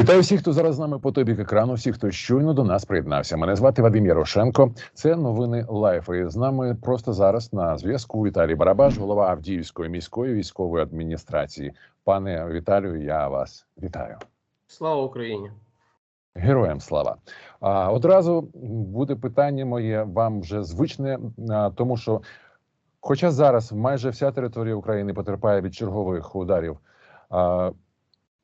Вітаю всіх, хто зараз з нами по тобі екрану. Всіх, хто щойно до нас приєднався. Мене звати Вадим Ярошенко. Це новини Лайф. І з нами просто зараз на зв'язку Віталій Барабаш, голова Авдіївської міської військової адміністрації. Пане Віталію, я вас вітаю. Слава Україні! Героям слава! А одразу буде питання моє вам вже звичне, тому що, хоча зараз майже вся територія України потерпає від чергових ударів.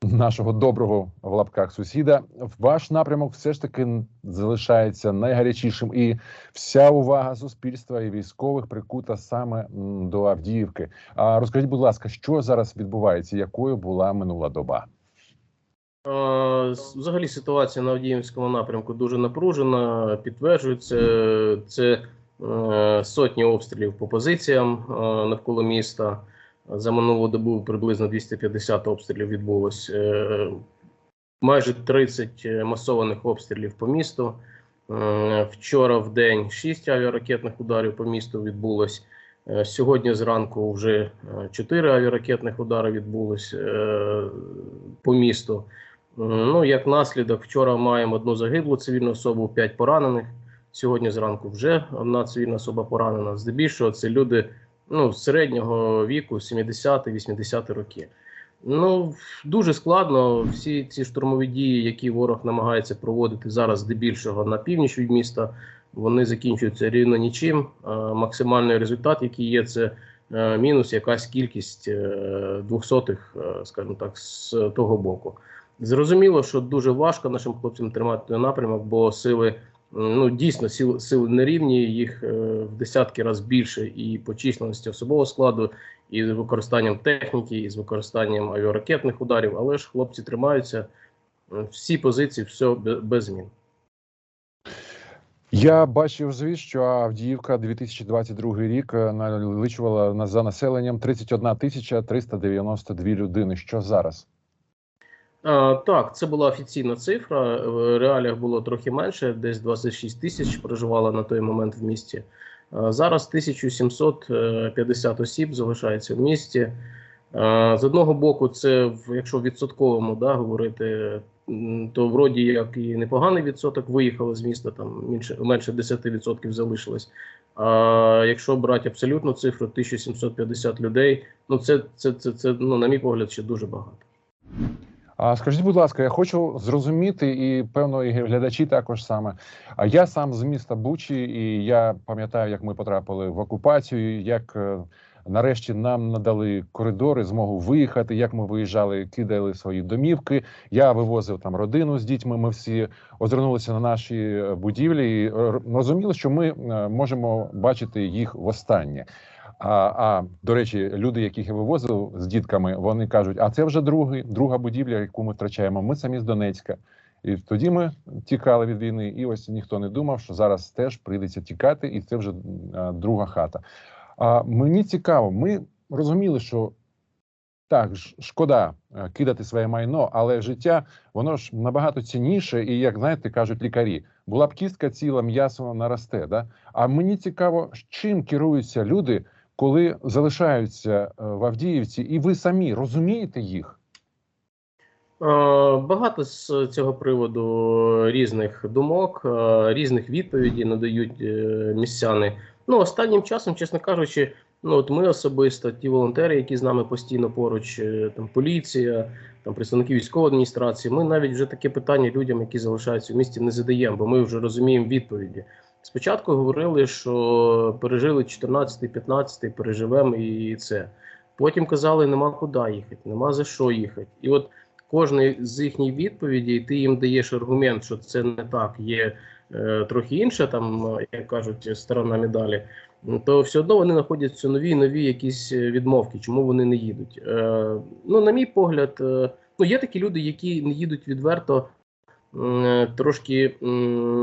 Нашого доброго в лапках сусіда, ваш напрямок все ж таки залишається найгарячішим, і вся увага суспільства і військових прикута саме до Авдіївки. А розкажіть, будь ласка, що зараз відбувається? Якою була минула доба? Взагалі ситуація на Авдіївському напрямку дуже напружена. Підтверджується це е, сотні обстрілів по позиціям е, навколо міста. За минулу добу приблизно 250 обстрілів відбулось. Е, Майже 30 масованих обстрілів по місту. Е, Вчора в день 6 авіаракетних ударів по місту відбулось. Е, Сьогодні зранку вже 4 авіаракетних удари відбулось е, по місту. Ну, як наслідок, вчора маємо одну загиблу цивільну особу, 5 поранених. Сьогодні зранку вже одна цивільна особа поранена. Здебільшого це люди ну, середнього віку, 70-80 роки. Ну, дуже складно. Всі ці штурмові дії, які ворог намагається проводити зараз, здебільшого на північ від міста, вони закінчуються рівно нічим. Максимальний результат, який є, це е, мінус якась кількість е, двохсотих, е, скажімо так, з того боку. Зрозуміло, що дуже важко нашим хлопцям тримати напрямок, бо сили ну дійсно сили, сили нерівні, їх е, в десятки разів більше і по численності особового складу, і з використанням техніки, і з використанням авіаракетних ударів. Але ж хлопці тримаються е, всі позиції, все без змін. Я бачив звіт, що Авдіївка 2022 рік е, налічувала за населенням 31 тисяча 392 людини. Що зараз? Так, це була офіційна цифра. В реаліях було трохи менше, десь 26 тисяч проживало на той момент в місті. Зараз 1750 осіб залишається в місті. З одного боку, це якщо в відсотковому да, говорити, то вроді як і непоганий відсоток виїхало з міста, там менше, менше 10% залишилось. А якщо брати абсолютну цифру 1750 людей, ну це, це, це, це ну, на мій погляд, ще дуже багато. А скажіть, будь ласка, я хочу зрозуміти, і певно, і глядачі також саме. А я сам з міста Бучі, і я пам'ятаю, як ми потрапили в окупацію, як е, нарешті нам надали коридори, змогу виїхати. Як ми виїжджали, кидали свої домівки. Я вивозив там родину з дітьми. Ми всі озирнулися на наші е, будівлі і розуміли, що ми е, можемо бачити їх востаннє. А, а до речі, люди, яких я вивозив з дітками, вони кажуть: а це вже другий, друга будівля, яку ми втрачаємо. Ми самі з Донецька. І тоді ми тікали від війни, і ось ніхто не думав, що зараз теж прийдеться тікати, і це вже а, друга хата. А мені цікаво, ми розуміли, що так, шкода е, кидати своє майно, але життя воно ж набагато цінніше, і як знаєте, кажуть лікарі, була б кістка ціла, м'ясо наросте. Да? А мені цікаво, чим керуються люди, коли залишаються е, в Авдіївці, і ви самі розумієте їх? Е, Багато з цього приводу різних думок, е, різних відповідей надають містяни. Ну, останнім часом, чесно кажучи, ну от ми особисто, ті волонтери, які з нами постійно поруч, там поліція, там представники військової адміністрації, ми навіть вже таке питання людям, які залишаються в місті, не задаємо, бо ми вже розуміємо відповіді. Спочатку говорили, що пережили 14-15, переживемо і це. Потім казали, нема куди їхати, нема за що їхати. І от кожної з їхніх відповідей ти їм даєш аргумент, що це не так, є е, трохи інша, там, як кажуть, сторона медалі, то все одно вони знаходяться нові нові якісь е, відмовки, чому вони не їдуть. Е, ну, на мій погляд, е, ну, є такі люди, які не їдуть відверто. Е, Трошки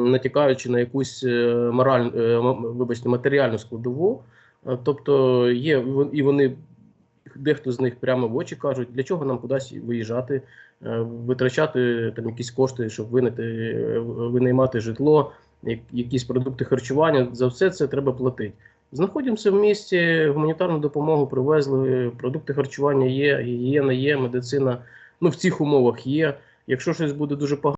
натякаючи на якусь е, мораль, е, вибачте, матеріальну складову, тобто є і вони дехто з них прямо в очі кажуть, для чого нам кудись виїжджати, витрачати там якісь кошти, щоб винайти, е, винаймати житло, якісь продукти харчування. За все це треба платити. Знаходимося в місті, гуманітарну допомогу привезли, продукти харчування є, гігієна є, медицина. Ну в цих умовах є. Якщо щось буде дуже погано,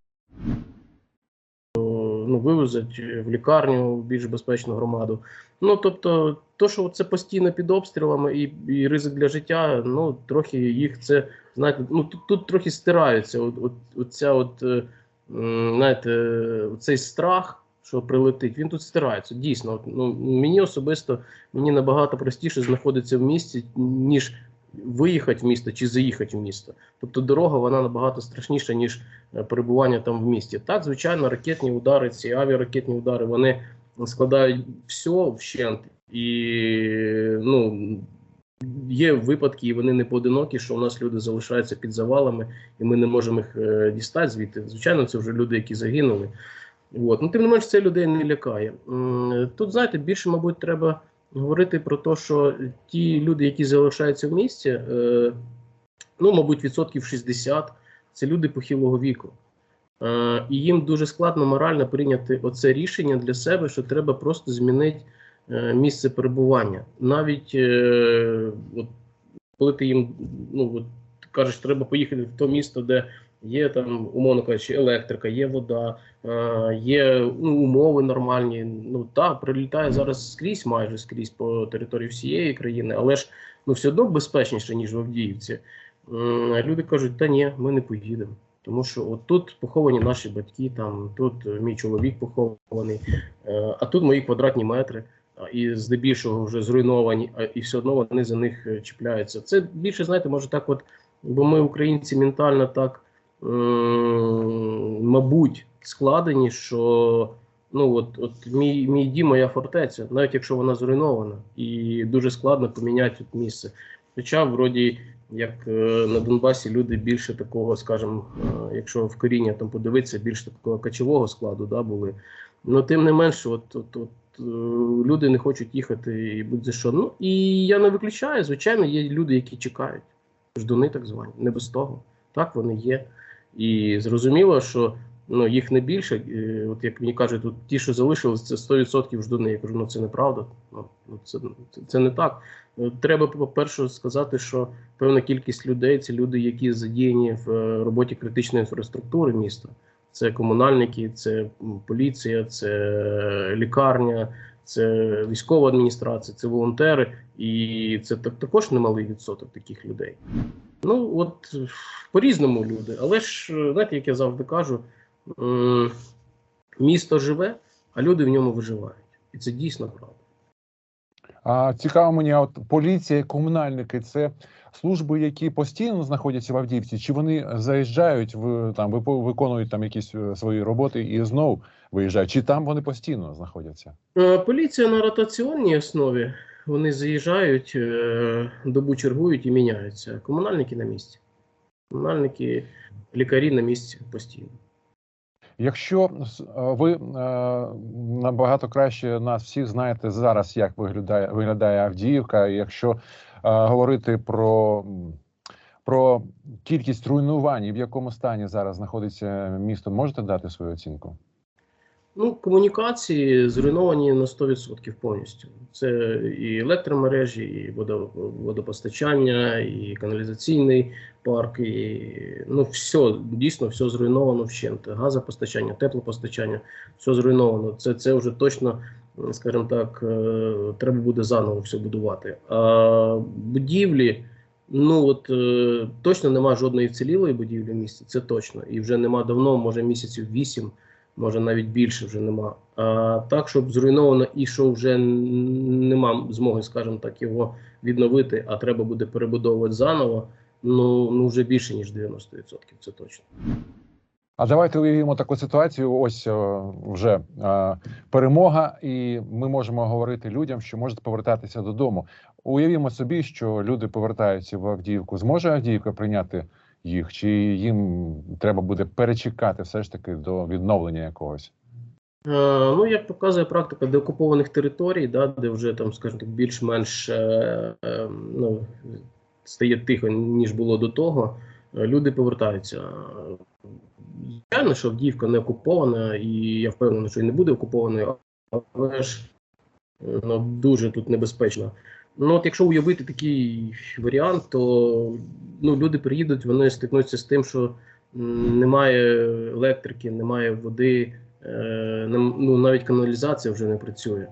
то, ну, вивезуть в лікарню в більш безпечну громаду. Ну тобто, то, що це постійно під обстрілами і, і ризик для життя, ну трохи їх це знаєте, ну тут, тут трохи стирається. От, от, от, е, м, знаєте, цей страх, що прилетить, він тут стирається. Дійсно, От, ну, мені особисто мені набагато простіше знаходитися в місті, ніж виїхати в місто чи заїхати в місто. Тобто дорога вона набагато страшніша, ніж е, перебування там в місті. Так, звичайно, ракетні удари, ці авіаракетні удари, вони складають все вщент. І ну, є випадки, і вони не поодинокі, що у нас люди залишаються під завалами, і ми не можемо їх е, дістати звідти. Звичайно, це вже люди, які загинули. От. Ну, тим не менш, це людей не лякає. Тут, знаєте, більше, мабуть, треба говорити про те, що ті люди, які залишаються в місті, е, ну, мабуть, відсотків 60 це люди похилого віку. Е, і їм дуже складно морально прийняти оце рішення для себе, що треба просто змінити е, місце перебування. Навіть от, коли ти їм ну, от, кажеш, треба поїхати в то місто, де є там, умовно кажучи, електрика, є вода, е, є ну, умови нормальні. Ну так, прилітає зараз скрізь, майже скрізь по території всієї країни, але ж ну, все одно безпечніше, ніж в Авдіївці. М, Люди кажуть, та ні, ми не поїдемо. Тому що от тут поховані наші батьки, там тут е, мій чоловік похований, е, а тут мої квадратні метри, і здебільшого вже зруйновані, і все одно вони за них е, чіпляються. Це більше, знаєте, може так, от, бо ми, українці, ментально так, мабуть, складені, що ну от, от мій, мій дім, моя фортеця, навіть якщо вона зруйнована, і дуже складно поміняти місце. Хоча, вроді, як е, на Донбасі люди більше такого, скажімо, е, якщо в коріння там подивитися, більш такого кочового складу да, були. Ну, тим не менше, от, от, от, е, люди не хочуть їхати і будь-за що. Ну, і я не виключаю, звичайно, є люди, які чекають. Ждуни так звані, не без того. Так, вони є. І зрозуміло, що ну, їх не більше. От як мені кажуть, тут ті, що залишились, це 100% ждуни. Я кажу, ну це неправда. Ну, ну, це, це, це не так. Е, Треба, по-перше, сказати, що певна кількість людей це люди, які задіяні в е, роботі критичної інфраструктури міста. Це комунальники, це поліція, це е, лікарня, це військова адміністрація, це волонтери, і це так також немалий відсоток таких людей. Ну от по-різному люди. Але ж е, знаєте, як я завжди кажу, місто живе, а люди в ньому виживають. І це дійсно правда. А цікаво мені, от поліція, комунальники це служби, які постійно знаходяться в Авдіївці, чи вони заїжджають в там виконують там якісь е, свої роботи і знов виїжджають? Чи там вони постійно знаходяться? Е, Поліція на ротаційній основі. Вони заїжджають, е, добу чергують і міняються. Комунальники на місці. Комунальники, лікарі на місці постійно. Якщо е, ви е, набагато краще нас всіх знаєте зараз, як виглядає виглядає Авдіївка, якщо говорити про, про кількість руйнувань, в якому стані зараз знаходиться місто, можете дати свою оцінку? Ну, комунікації зруйновані на 100% повністю. Це і електромережі, і водо- водопостачання, і каналізаційний парк, і ну все, дійсно все зруйновано вщент. Газопостачання, теплопостачання, все зруйновано. Це, це вже точно, скажімо так, е, треба буде заново все будувати. А будівлі. Ну от е, точно нема жодної вцілілої будівлі в місті, це точно. І вже нема давно, може місяців вісім може навіть більше вже нема. А так, щоб зруйновано і що вже нема змоги, скажімо так, його відновити, а треба буде перебудовувати заново. Ну, ну вже більше ніж 90%, це точно. А давайте уявімо таку ситуацію. Ось е, вже е, перемога, і ми можемо говорити людям, що можуть повертатися додому. Уявімо собі, що люди повертаються в Авдіївку. Зможе Авдіївка прийняти їх, чи їм треба буде перечекати все ж таки до відновлення якогось? Е, Ну, як показує практика деокупованих територій, да, де вже там, скажімо так, більш-менш е, е, ну, стає тихо, ніж було до того, е, люди повертаються. Звичайно, що Авдіївка не окупована, і я впевнений, що і не буде окупованою, але ж е, ну, дуже тут небезпечно. Ну, от якщо уявити такий варіант, то ну, люди приїдуть, вони стикнуться з тим, що немає електрики, немає води, е, ну, навіть каналізація вже не працює.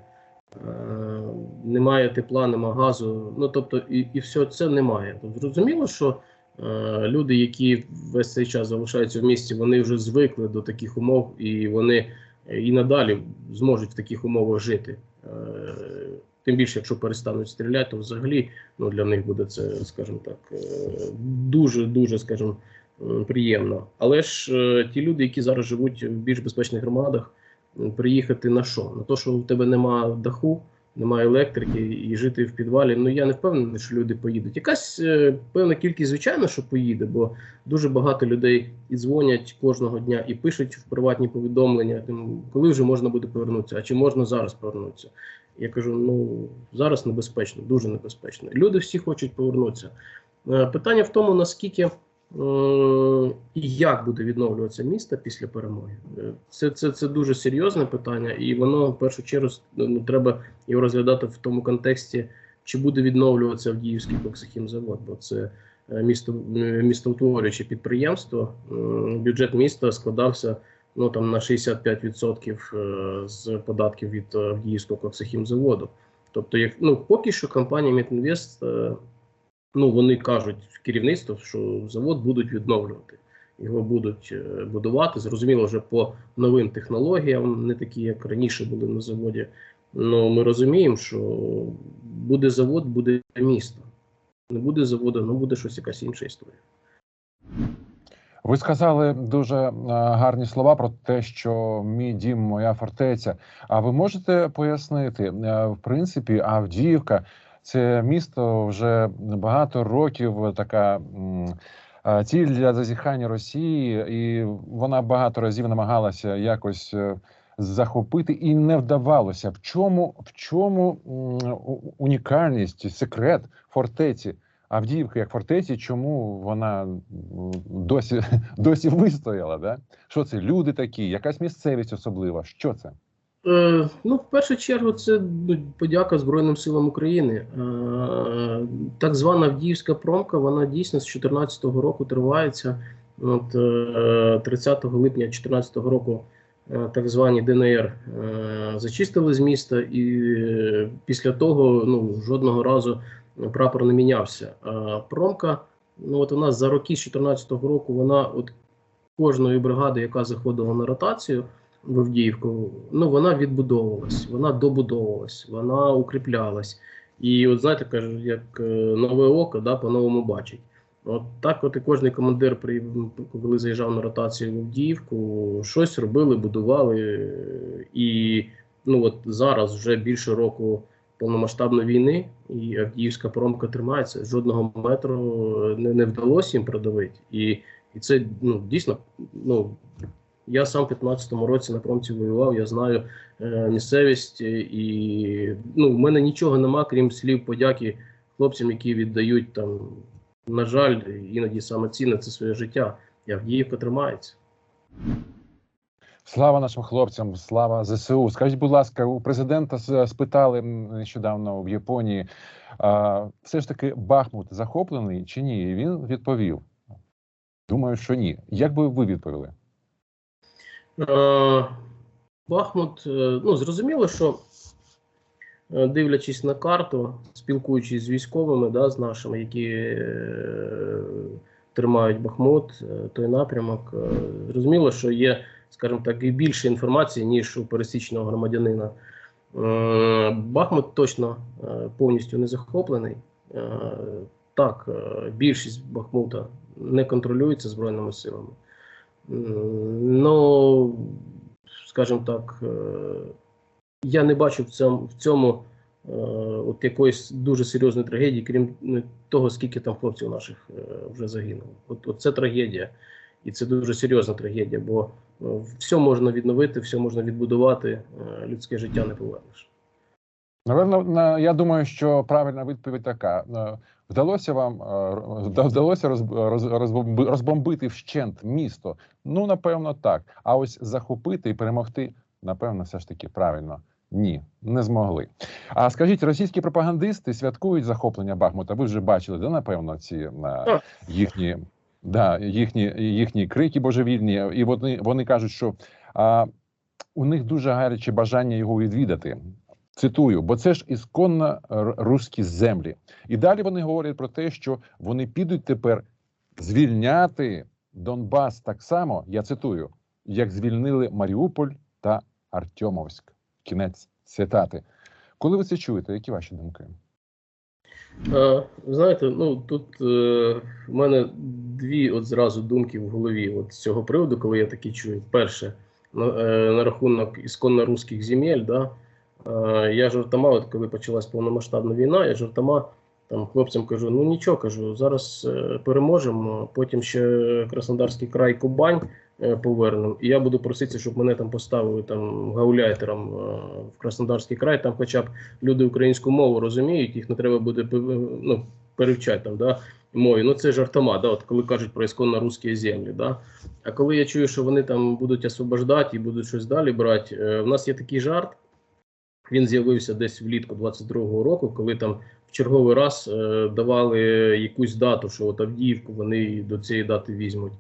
Е, Немає тепла, немає газу. Ну тобто, і, і все це немає. Тобто, зрозуміло, що е, люди, які весь цей час залишаються в місті, вони вже звикли до таких умов, і вони е, і надалі зможуть в таких умовах жити. Е, Тим більше, якщо перестануть стріляти, то взагалі ну, для них буде це, скажімо так, е, дуже дуже, скажімо, приємно. Але ж е, ті люди, які зараз живуть в більш безпечних громадах, приїхати на що? На те, що у тебе немає даху, немає електрики і жити в підвалі. Ну я не впевнений, що люди поїдуть. Якась е, певна кількість, звичайно, що поїде, бо дуже багато людей і дзвонять кожного дня і пишуть в приватні повідомлення, тим, коли вже можна буде повернутися, а чи можна зараз повернутися. Я кажу: ну зараз небезпечно, дуже небезпечно. Люди всі хочуть повернутися. Е, Питання в тому, наскільки е, і як буде відновлюватися місто після перемоги. Е, Це, це, це дуже серйозне питання, і воно в першу чергу ну, треба його розглядати в тому контексті, чи буде відновлюватися Авдіївський коксохімзавод, бо це місто, містоутворююче підприємство. Бюджет міста складався ну там на 65% е, з податків від е, Авдіївського коксохімзаводу. Тобто, як ну поки що компанія Мітінвест, е, ну вони кажуть керівництво, що завод будуть відновлювати. Його будуть будувати. Зрозуміло, вже по новим технологіям, не такі, як раніше були на заводі. Ну ми розуміємо, що буде завод, буде місто. Не буде заводу, ну буде щось якась інша історія. Ви сказали дуже е, гарні слова про те, що мій дім, моя фортеця. А ви можете пояснити, е, в принципі, Авдіївка це місто вже багато років така е, ціль для зазіхання Росії, і вона багато разів намагалася якось захопити, і не вдавалося. В чому, в чому унікальність, секрет фортеці? Авдіївки як фортеці, чому вона досі досі вистояла? Да? Що це? Люди такі, якась місцевість особлива. Що це? Е, ну, в першу чергу, це ну, подяка Збройним силам України. Е, так звана Авдіївська промка, вона дійсно з 2014 року тривається. От, е, 30 липня 2014 року е, так звані ДНР е, зачистили з міста, і е, після того ну, жодного разу прапор не мінявся. А промка, ну от вона за роки з 2014 року, вона от кожної бригади, яка заходила на ротацію в Авдіївку, ну вона відбудовувалась, вона добудовувалась, вона укріплялась. І от знаєте, кажуть, як е, нове око да, по-новому бачить. От так, от і кожен командир, коли заїжджав на ротацію в Авдіївку, щось робили, будували. І ну от зараз вже більше року повномасштабної війни, і Авдіївська промка тримається. Жодного метру не, не вдалося їм продавити. І, і це ну, дійсно ну, я сам в 15-му році на промці воював, я знаю е, місцевість, е, і ну, в мене нічого нема, крім слів подяки хлопцям, які віддають там, на жаль, іноді саме цінне це своє життя. І Авдіївка тримається. Слава нашим хлопцям, слава ЗСУ. Скажіть, будь ласка, у президента спитали нещодавно в Японії, а, все ж таки Бахмут захоплений чи ні? І він відповів: Думаю, що ні. Як би ви відповіли? Е, Бахмут, е, ну зрозуміло, що е, дивлячись на карту, спілкуючись з військовими, да, з нашими, які тримають Бахмут, той напрямок, зрозуміло, що є, скажімо так, і більше інформації, ніж у пересічного громадянина. Е, Бахмут точно е, повністю не захоплений. Е, Так, більшість Бахмута не контролюється Збройними силами. Ну, скажімо так, я не бачу в цьому, в цьому от якоїсь дуже серйозної трагедії, крім ну, того, скільки там хлопців наших вже загинуло. От, от це трагедія. І це дуже серйозна трагедія, бо все можна відновити, все можна відбудувати, е, людське життя не повернеш. Напевно, я думаю, що правильна відповідь така: Е, вдалося вам е, вдалося розб- роз- розбомби- розбомбити вщент місто. Ну, напевно, так. А ось захопити і перемогти, напевно, все ж таки правильно. Ні, не змогли. А скажіть, російські пропагандисти святкують захоплення Бахмута. Ви вже бачили, да, напевно, ці їхні Да, їхні, їхні крики божевільні, і вони, вони кажуть, що а, у них дуже гаряче бажання його відвідати. Цитую, бо це ж ісконно руські землі. І далі вони говорять про те, що вони підуть тепер звільняти Донбас так само. Я цитую, як звільнили Маріуполь та Артемовськ. Кінець цитати. Коли ви це чуєте, які ваші думки? Знаєте, ну тут е, в мене дві от зразу думки в голові от з цього приводу, коли я такі чую. Перше, на, е, рахунок ісконно русських земель, да, е, я жартома, от коли почалась повномасштабна війна, я жартома там хлопцям кажу: ну нічого кажу, зараз е, переможемо, потім ще Краснодарський край Кубань е, повернемо. І я буду проситися, щоб мене там поставили там гауляйтером е, в Краснодарський край, там хоча б люди українську мову розуміють, їх не треба буде ну, перевчати там, да, мові. Ну це жартома, да, от коли кажуть про ісконно русські землі. Да. А коли я чую, що вони там будуть освобождати і будуть щось далі брати, е, в нас є такий жарт. Він з'явився десь влітку 22-го року, коли там черговий раз е, давали якусь дату, що от Авдіївку вони до цієї дати візьмуть.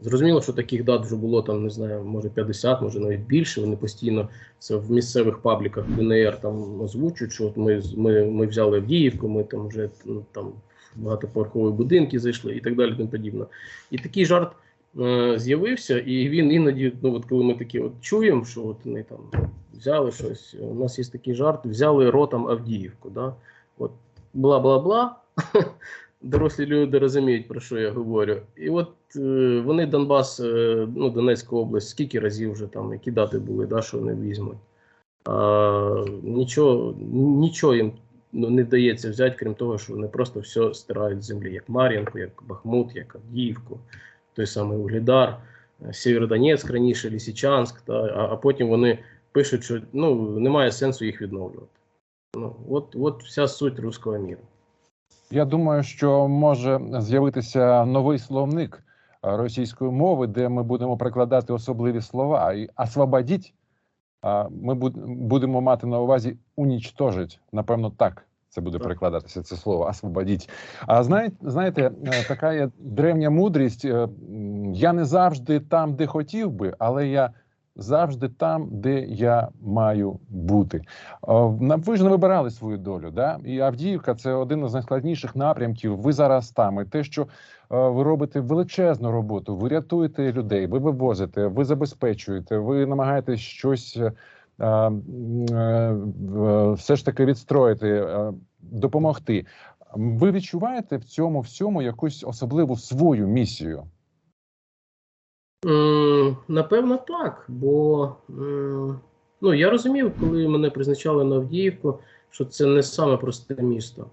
Зрозуміло, що таких дат вже було там, не знаю, може 50, може навіть більше. Вони постійно це в місцевих пабліках ДНР там озвучують, що от ми, ми, ми взяли Авдіївку, ми там вже ну, там багатоповерхові будинки зайшли і так далі. Тому подібне. І такий жарт е, з'явився, і він іноді, ну от коли ми такі от чуємо, що от вони там взяли щось. У нас є такий жарт, взяли ротом Авдіївку. Да? От бла-бла-бла. Дорослі люди розуміють, про що я говорю. І от е, вони Донбас, е, ну, Донецька область, скільки разів вже там, які дати були, да, що вони візьмуть. А, нічого, нічого їм ну, не вдається взяти, крім того, що вони просто все стирають з землі, як Мар'їнку, як Бахмут, як Авдіївку, той самий Углідар, е, Сєвєродонецьк раніше, Лісичанськ, та, а, а потім вони пишуть, що ну, немає сенсу їх відновлювати. Ну, от, от вся суть руського міру. Я думаю, що може з'явитися новий словник російської мови, де ми будемо прикладати особливі слова. І освободіть ми будемо мати на увазі унічтожить. Напевно, так це буде Так. перекладатися це слово освободіть. А знаєте, знаєте, така є древня мудрість. е, Я не завжди там, де хотів би, але я завжди там, де я маю бути. На- Ви ж не вибирали свою долю, да? І Авдіївка це один із найскладніших напрямків. Ви зараз там. І те, що е, ви робите величезну роботу, ви рятуєте людей, ви вивозите, ви забезпечуєте, ви намагаєтесь щось е, е, е, все ж таки відстроїти, е, допомогти. Ви відчуваєте в цьому всьому якусь особливу свою місію? Напевно, так. Бо ну, я розумів, коли мене призначали на Авдіївку, що це не саме просте місто.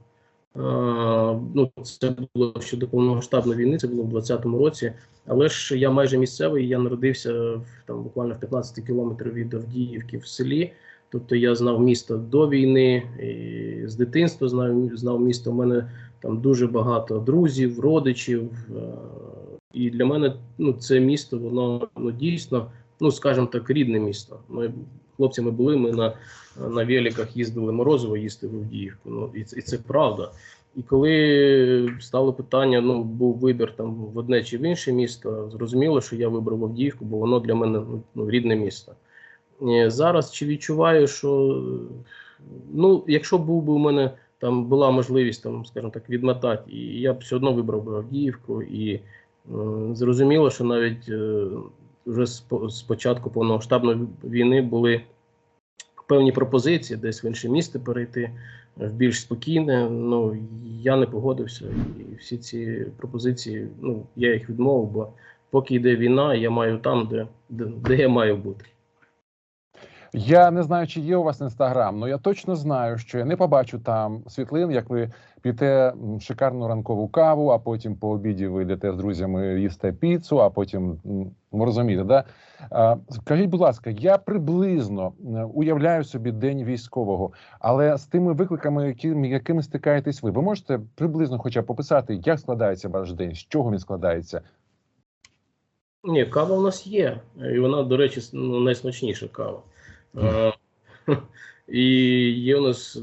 Ну, це було ще до повномасштабної війни, це було в 20-му році. Але ж я майже місцевий, я народився в, там, буквально в 15 кілометрів від Авдіївки в селі. Тобто я знав місто до війни, і з дитинства знав, знав місто. У мене там дуже багато друзів, родичів. І для мене ну, це місто, воно ну, дійсно, ну скажімо так, рідне місто. Ми хлопцями були, ми на, на великах їздили морозиво їсти в Авдіївку. Ну, і, і це правда. І коли стало питання, ну був вибір там в одне чи в інше місто, зрозуміло, що я вибрав Авдіївку, бо воно для мене ну, ну, рідне місто. Е, Зараз чи відчуваю, що ну, якщо був би у мене там була можливість, там, скажімо так, відмотати, і я б все одно вибрав би Авдіївку. І зрозуміло, що навіть е, вже з початку повномасштабної війни були певні пропозиції десь в інше місто перейти, е, в більш спокійне. Ну я не погодився. І всі ці пропозиції, ну я їх відмовив, бо поки йде війна, я маю там, де, де, де я маю бути. Я не знаю, чи є у вас інстаграм, але я точно знаю, що я не побачу там світлин, як ви п'єте шикарну ранкову каву, а потім по обіді ви йдете з друзями їсте піцу, а потім ви розумієте, да? Скажіть, будь ласка, я приблизно е, уявляю собі день військового, але з тими викликами, якими, якими стикаєтесь ви, ви можете приблизно хоча б пописати, як складається ваш день, з чого він складається? Ні, кава у нас є, і вона, до речі, ну, найсмачніша кава. Е, І є у нас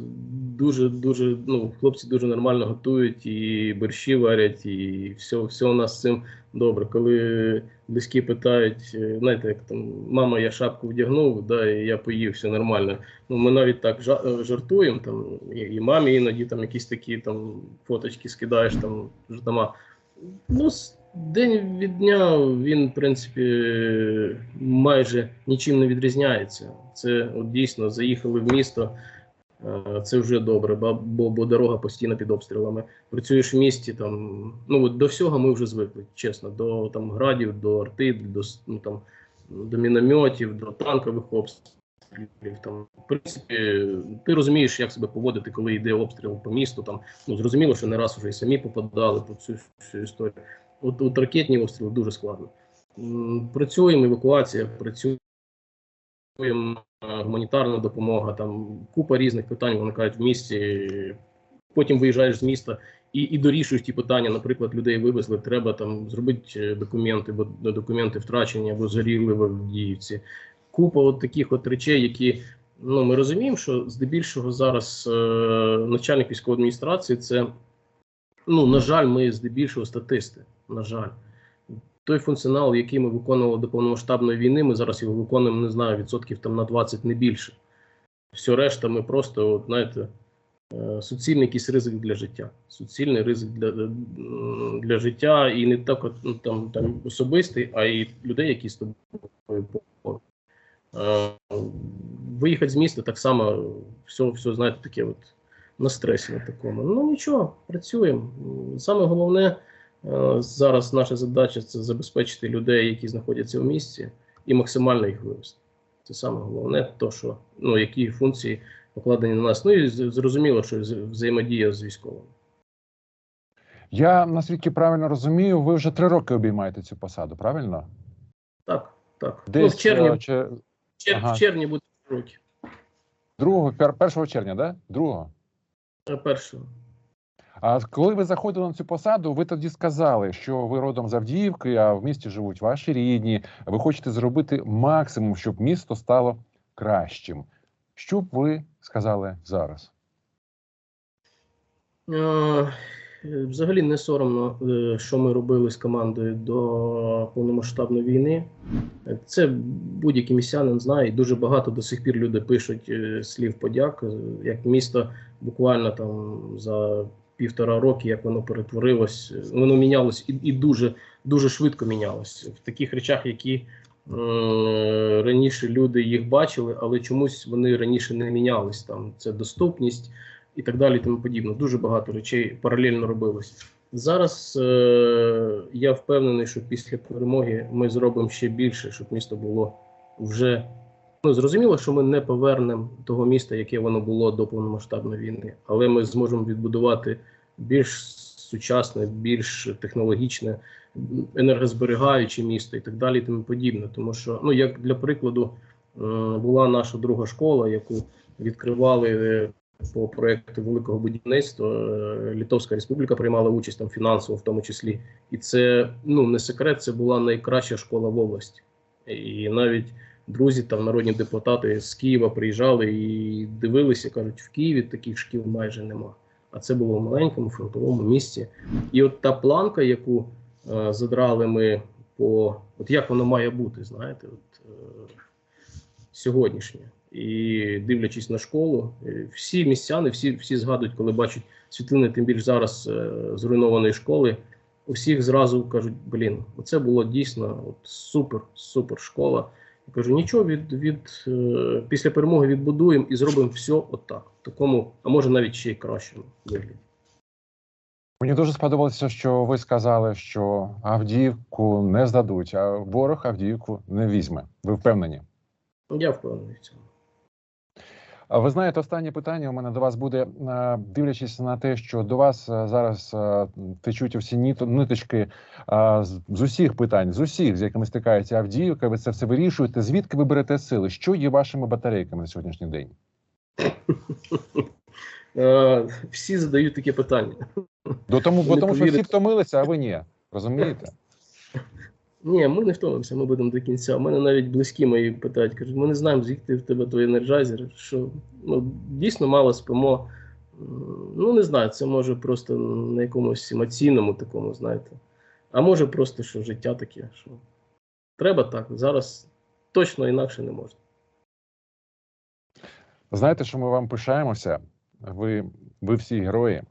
дуже дуже ну хлопці дуже нормально готують, і борщі варять, і все, все у нас з цим добре. Коли близькі питають, е, знаєте, як там мама, я шапку вдягнув, да, і я поїв, все нормально. Ну, ми навіть так е, жартуємо, там, і, мамі іноді там якісь такі там фоточки скидаєш, там жартома. Ну, день від дня він, в принципі, майже нічим не відрізняється. Це от дійсно заїхали в місто. Це вже добре, бо, бо дорога постійно під обстрілами. Працюєш в місті, там ну до всього ми вже звикли, чесно, до там градів, до арти, до ну, там до мінометів, до танкових обстрілів. Там в принципі, ти розумієш, як себе поводити, коли йде обстріл по місту. Там ну зрозуміло, що не раз вже і самі попадали по цю всю історію. От, от ракетні обстріли дуже складно. Працюємо, евакуація, працюємо е, гуманітарна допомога, там купа різних питань виникають в місті. Потім виїжджаєш з міста і, і дорішуєш ті питання. Наприклад, людей вивезли, треба там зробити е, документи, бо документи втрачені або згоріли в Авдіївці. Купа от таких от речей, які ну ми розуміємо, що здебільшого зараз е, начальник військової адміністрації це ну на жаль, ми здебільшого статисти. На жаль, той функціонал, який ми виконували до повномасштабної війни, ми зараз його виконуємо, не знаю, відсотків там на 20 не більше. Все решта, ми просто, от, знаєте, е, суцільний якийсь ризик для життя. Суцільний ризик для, для життя, і не так от, ну, там, там особистий, а й людей, які з тобою. Е, Виїхати з міста так само, все, все знаєте, таке от на стресі на такому. Ну нічого, працюємо. Саме головне е, зараз наша задача це забезпечити людей, які знаходяться в місті, і максимально їх вивести. Це саме головне, то що ну які функції покладені на нас. Ну і зрозуміло, що взаємодія з військовими. Я наскільки правильно розумію, ви вже три роки обіймаєте цю посаду, правильно? Так, так. Десь ну, в червні, е, чи в ага. в червні буде роки. 2, 1 червня, да? 2. Е, Першого. А коли ви заходили на цю посаду, ви тоді сказали, що ви родом з Авдіївки, а в місті живуть ваші рідні. Ви хочете зробити максимум, щоб місто стало кращим. Що б ви сказали зараз? Взагалі не соромно, е, що ми робили з командою до повномасштабної війни. Це будь-який містянин знає, дуже багато до сих пір люди пишуть е, слів подяк, е, як місто буквально там за півтора роки, як воно перетворилось, е, воно мінялось і, і дуже, дуже швидко мінялось в таких речах, які е, раніше люди їх бачили, але чомусь вони раніше не мінялись. Там це доступність і так далі, тому подібне. Дуже багато речей паралельно робилось. Зараз е, я впевнений, що після перемоги ми зробимо ще більше, щоб місто було вже ну зрозуміло, що ми не повернемо того міста, яке воно було до повномасштабної війни, але ми зможемо відбудувати більш сучасне, більш технологічне, енергозберігаюче місто і так далі, і тому подібне. Тому що, ну як для прикладу, е, була наша друга школа, яку відкривали. е, по проекту великого будівництва е, Литовська Республіка приймала участь там фінансово, в тому числі, і це ну не секрет. Це була найкраща школа в області, і навіть друзі, там народні депутати з Києва приїжджали і дивилися, кажуть, в Києві таких шкіл майже нема. А це було в маленькому фронтовому місті. І от та планка, яку е, задрали ми по от як воно має бути, знаєте, от е, сьогоднішнє. І дивлячись на школу, е, всі містяни, всі, всі згадують, коли бачать світлини, тим більш зараз е, зруйнованої школи. Усіх зразу кажуть: блін, оце було дійсно от супер, супер школа. Я кажу, нічого від, від е, після перемоги відбудуємо і зробимо все отак, в такому, а може навіть ще й кращому вигляді. Мені дуже сподобалося, що ви сказали, що Авдіївку не здадуть, а ворог Авдіївку не візьме. Ви впевнені? Я впевнений в цьому. Ви знаєте, останнє питання у мене до вас буде, Е, дивлячись на те, що до вас е, зараз е, течуть ніт- ниточки з- усіх питань, з усіх, з якими стикається Авдіївка, ви це все вирішуєте. Звідки ви берете сили? Що є вашими батарейками на сьогоднішній день? Всі задають таке питання. До тому, бо тому що всі втомилися, а ви ні. Розумієте? Ні, ми не втомимося, ми будемо до кінця. У мене навіть близькі мої питають, кажуть, ми не знаємо, звідки в тебе той енерджайзер. Що ну, дійсно мало спимо. Ну, не знаю, це може просто на якомусь емоційному такому, знаєте, А може просто, що життя таке, що треба так. Зараз точно інакше не можна. Знаєте, що ми вам пишаємося? Ви, ви всі герої.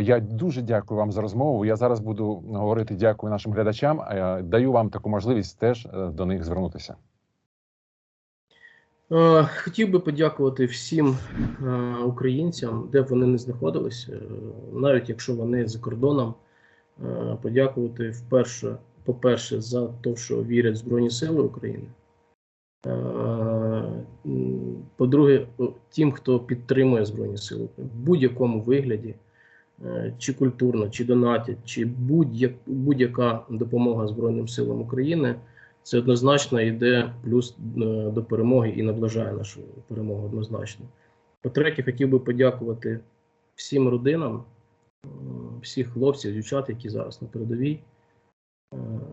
Я дуже дякую вам за розмову. Я зараз буду говорити дякую нашим глядачам. Даю вам таку можливість теж е, до них звернутися. Е, Хотів би подякувати всім е, українцям, де б вони не знаходилися, е, навіть якщо вони за кордоном. Подякувати вперше, по-перше, за те, що вірять в Збройні Сили України. Е, По-друге, тим, хто підтримує Збройні Сили в будь-якому вигляді, е, чи культурно, чи донатять, чи будь-як- будь-яка допомога Збройним силам України це однозначно йде плюс е, до перемоги і наближає нашу перемогу однозначно. По-третє, хотів би подякувати всім родинам, всіх хлопців, дівчат, які зараз на передовій,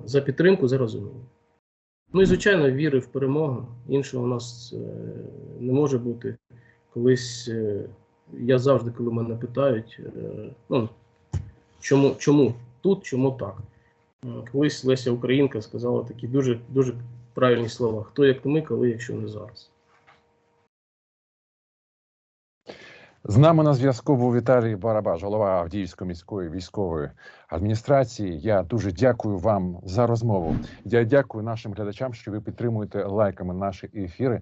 за підтримку, за розуміння. Ну і звичайно, віри в перемогу. Іншого у нас е, не може бути. Колись е, я завжди, коли мене питають, е, ну, чому, чому тут, чому так. Колись Леся Українка сказала такі дуже дуже правильні слова: хто як ми, коли, якщо не зараз. З нами на зв'язку був Віталій Барабаш, голова Авдіївської міської військової адміністрації. Я дуже дякую вам за розмову. Я дякую нашим глядачам, що ви підтримуєте лайками наші ефіри.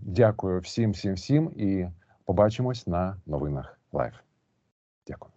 Дякую всім, всім, всім і побачимось на новинах лайв. Дякую.